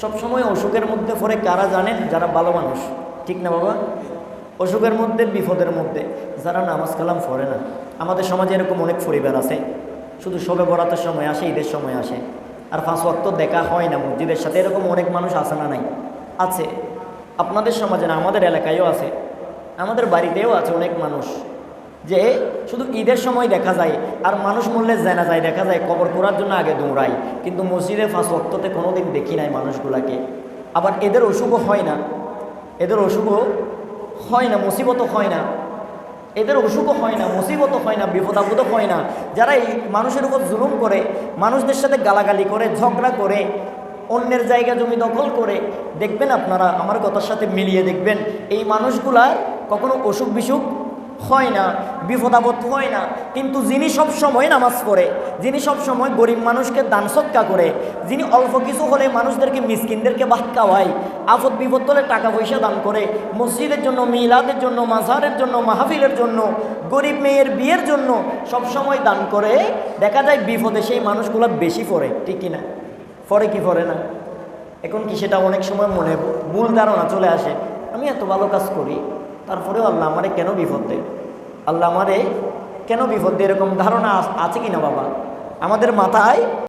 সবসময় অসুখের মধ্যে পড়ে কারা জানেন? যারা ভালো মানুষ। ঠিক না বাবা? অসুখের মধ্যে, বিপদের মধ্যে। যারা নামাজ কালাম পড়ে না। আমাদের সমাজে এরকম অনেক পরিবার আছে। শুধু শবে বরাতের সময় আসে, ঈদের সময় আসে। আর পাঁচ ওয়াক্ত দেখা হয় না, মসজিদের সাথে। এরকম অনেক মানুষ আছে না নাই? আছে। আপনাদের সমাজে না, আমাদের এলাকায়ও আছে। আমাদের বাড়িতেও আছে অনেক মানুষ। যে শুধু ঈদের সময় দেখা যায়, আর মানুষ মূল্যে জানা যায়, দেখা যায় কবর করার জন্য আগে দৌড়ায়। কিন্তু মসজিদে ফাঁস ওয়াক্ততে কোনোদিন দেখি নাই মানুষগুলাকে। আবার এদের অসুখও হয় না। এদের অসুখও হয় না, মুসিবতও হয় না। এদের অসুখও হয় না, মুসিবতও হয় না বিপদ আপদও হয় না। যারা এই মানুষের উপর জুলুম করে, মানুষদের সাথে গালাগালি করে, ঝগড়া করে, অন্যের জায়গা জমি দখল করে, দেখবেন আপনারা আমার কথার সাথে মিলিয়ে দেখবেন, এই মানুষগুলার কখনো অসুখ বিসুখ হয় না বিপদ আপদ হয় না। কিন্তু যিনি সব সময় নামাজ পড়ে, যিনি সব সময় গরিব মানুষকে দান সৎকা করে, যিনি অল্প কিছু হলে মানুষদেরকে, মিসকিনদেরকে ভাত খাওয়ায় আফদ বিপদ হলে টাকা পয়সা দান করে, মসজিদের জন্য, মিলাদের জন্য, মাজারের জন্য, মাহফিলের জন্য, গরিব মেয়ের বিয়ের জন্য সব সময় দান করে, দেখা যায় বিপদে সেই মানুষগুলো বেশি পড়ে, ঠিক কিনা? পরে কি পড়ে না? এখন কি সেটা অনেক সময় মনে, ভুল ধারণা চলে আসে। আমি এত ভালো কাজ করি তারপরেও আল্লাহ আমারে কেন বিপদ দেয়? আল্লাহ আমারে কেন বিপদ দেয়? এরকম ধারণা আছে কিনা বাবা? আমাদের মাথায়